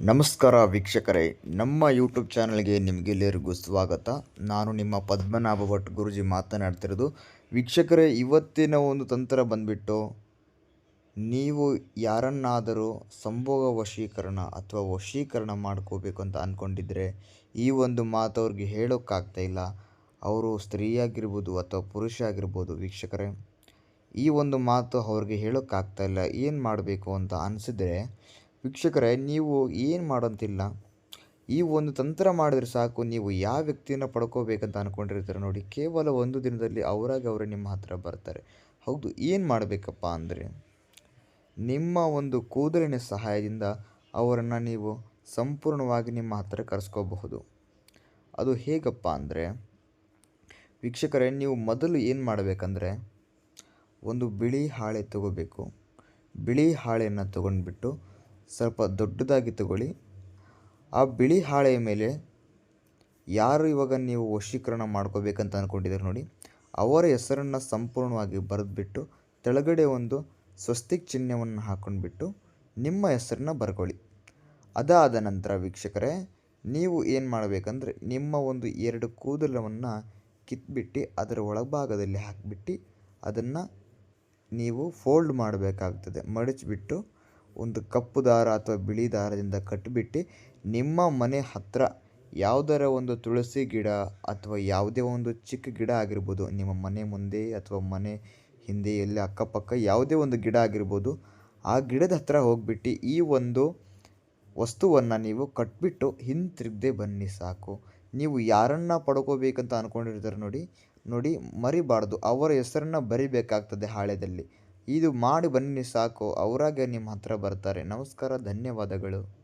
ನಮಸ್ಕಾರ ವೀಕ್ಷಕರೇ, ನಮ್ಮ ಯೂಟ್ಯೂಬ್ ಚಾನಲ್ಗೆ ನಿಮಗೆಲ್ಲರಿಗೂ ಸ್ವಾಗತ. ನಾನು ನಿಮ್ಮ ಪದ್ಮನಾಭ ಭಟ್ ಗುರುಜಿ ಮಾತನಾಡ್ತಿರೋದು. ವೀಕ್ಷಕರೇ, ಇವತ್ತಿನ ಒಂದು ತಂತ್ರ ಬಂದ್ಬಿಟ್ಟು ನೀವು ಯಾರನ್ನಾದರೂ ಸಂಭೋಗ ವಶೀಕರಣ ಅಥವಾ ವಶೀಕರಣ ಮಾಡ್ಕೋಬೇಕು ಅಂತ ಅಂದ್ಕೊಂಡಿದ್ರೆ ಈ ಒಂದು ಮಾತು ಅವ್ರಿಗೆ ಹೇಳೋಕ್ಕಾಗ್ತಾ ಇಲ್ಲ. ಅವರು ಸ್ತ್ರೀಯಾಗಿರ್ಬೋದು ಅಥವಾ ಪುರುಷ ಆಗಿರ್ಬೋದು ವೀಕ್ಷಕರೇ, ಈ ಒಂದು ಮಾತು ಅವ್ರಿಗೆ ಹೇಳೋಕ್ಕಾಗ್ತಾ ಇಲ್ಲ. ಏನು ಮಾಡಬೇಕು ಅಂತ ಅನಿಸಿದ್ರೆ ವೀಕ್ಷಕರೇ, ನೀವು ಏನು ಮಾಡೋಂತಿಲ್ಲ? ಈ ಒಂದು ತಂತ್ರ ಮಾಡಿದ್ರೆ ಸಾಕು, ನೀವು ಯಾವ ವ್ಯಕ್ತಿಯನ್ನು ಪಡ್ಕೋಬೇಕಂತ ಅಂದ್ಕೊಂಡಿರ್ತೀರ ನೋಡಿ, ಕೇವಲ ಒಂದು ದಿನದಲ್ಲಿ ಅವರಾಗಿ ಅವರೇ ನಿಮ್ಮ ಹತ್ರ ಬರ್ತಾರೆ. ಹೌದು, ಏನು ಮಾಡಬೇಕಪ್ಪ ಅಂದರೆ, ನಿಮ್ಮ ಒಂದು ಕೂದಲಿನ ಸಹಾಯದಿಂದ ಅವರನ್ನು ನೀವು ಸಂಪೂರ್ಣವಾಗಿ ನಿಮ್ಮ ಹತ್ತಿರ ಕರೆಸ್ಕೋಬಹುದು. ಅದು ಹೇಗಪ್ಪ ಅಂದರೆ, ವೀಕ್ಷಕರೇ, ನೀವು ಮೊದಲು ಏನು ಮಾಡಬೇಕಂದ್ರೆ, ಒಂದು ಬಿಳಿ ಹಾಳೆ ತಗೋಬೇಕು. ಬಿಳಿ ಹಾಳೆಯನ್ನು ತಗೊಂಡ್ಬಿಟ್ಟು ಸ್ವಲ್ಪ ದೊಡ್ಡದಾಗಿ ತಗೊಳ್ಳಿ. ಆ ಬಿಳಿ ಹಾಳೆಯ ಮೇಲೆ ಯಾರು ಇವಾಗ ನೀವು ವಶೀಕರಣ ಮಾಡ್ಕೋಬೇಕಂತ ಅಂದ್ಕೊಂಡಿದ್ದೀರಿ ನೋಡಿ, ಅವರ ಹೆಸರನ್ನು ಸಂಪೂರ್ಣವಾಗಿ ಬರೆದ್ಬಿಟ್ಟು ಕೆಳಗಡೆ ಒಂದು ಸ್ವಸ್ತಿಕ್ ಚಿಹ್ನೆಯನ್ನು ಹಾಕೊಂಡ್ಬಿಟ್ಟು ನಿಮ್ಮ ಹೆಸರನ್ನ ಬರ್ಕೊಳ್ಳಿ. ಅದಾದ ನಂತರ ವೀಕ್ಷಕರೇ, ನೀವು ಏನು ಮಾಡಬೇಕಂದ್ರೆ ನಿಮ್ಮ ಒಂದು ಎರಡು ಕೂದಲವನ್ನು ಕಿತ್ಬಿಟ್ಟು ಅದರ ಒಳಭಾಗದಲ್ಲಿ ಹಾಕಿಬಿಟ್ಟು ಅದನ್ನು ನೀವು ಫೋಲ್ಡ್ ಮಾಡಬೇಕಾಗ್ತದೆ. ಮಡಚಿಬಿಟ್ಟು ಒಂದು ಕಪ್ಪು ದಾರ ಅಥವಾ ಬಿಳಿ ದಾರದಿಂದ ಕಟ್ಟಿಬಿಟ್ಟು ನಿಮ್ಮ ಮನೆ ಹತ್ತಿರ ಯಾವುದರ ಒಂದು ತುಳಸಿ ಗಿಡ ಅಥವಾ ಯಾವುದೇ ಒಂದು ಚಿಕ್ಕ ಗಿಡ ಆಗಿರ್ಬೋದು, ನಿಮ್ಮ ಮನೆ ಮುಂದೆ ಅಥವಾ ಮನೆ ಹಿಂದೆ ಎಲ್ಲಿ ಅಕ್ಕಪಕ್ಕ ಯಾವುದೇ ಒಂದು ಗಿಡ ಆಗಿರ್ಬೋದು, ಆ ಗಿಡದ ಹತ್ತಿರ ಹೋಗ್ಬಿಟ್ಟು ಈ ಒಂದು ವಸ್ತುವನ್ನು ನೀವು ಕಟ್ಬಿಟ್ಟು ಹಿಂತಿರುಗದೆ ಬನ್ನಿ ಸಾಕು. ನೀವು ಯಾರನ್ನ ಪಡ್ಕೋಬೇಕಂತ ಅಂದ್ಕೊಂಡಿರ್ತಾರೆ ನೋಡಿ ನೋಡಿ ಮರಿಬಾರ್ದು. ಅವರ ಹೆಸರನ್ನು ಬರಿಬೇಕಾಗ್ತದೆ ಹಾಳೆದಲ್ಲಿ. ಇದು ಮಾಡಿ ಬನ್ನಿ ಸಾಕು ಅವರಾಗೆ ನಿಮ್ಮ ಹತ್ರ ಬರ್ತಾರೆ. ನಮಸ್ಕಾರ ಧನ್ಯವಾದಗಳು.